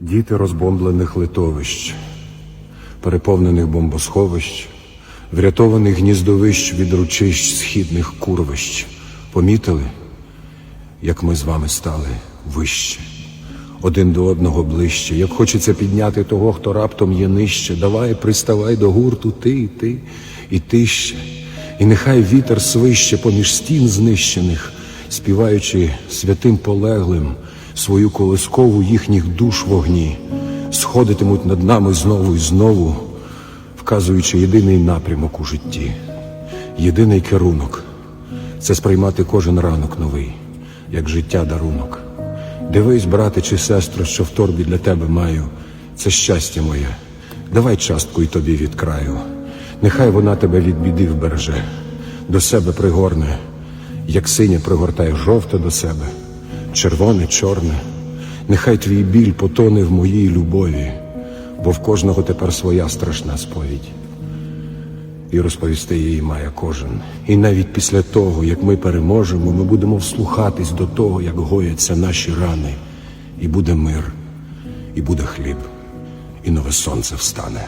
Діти розбомблених литовищ, переповнених бомбосховищ, врятованих гніздовищ від ручищ східних курвищ, помітили, як ми з вами стали вище, один до одного ближче, як хочеться підняти того, хто раптом є нижче. Давай, приставай до гурту, ти, і ти, і ти ще. І нехай вітер свище поміж стін знищених, співаючи святим полеглим свою колискову їхніх душ вогні, сходитимуть над нами знову і знову, вказуючи єдиний напрямок у житті, єдиний керунок це сприймати кожен ранок новий, як життя дарунок. Дивись, брате чи сестро, що в торбі для тебе маю, це щастя моє. Давай частку й тобі від краю. Нехай вона тебе від біди вбереже, до себе пригорне, як синя пригортає жовте до себе, червоне, чорне. Нехай твій біль потоне в моїй любові, бо в кожного тепер своя страшна сповідь. І розповісти її має кожен. І навіть після того, як ми переможемо, ми будемо вслухатись до того, як гояться наші рани, і буде мир, і буде хліб, і нове сонце встане.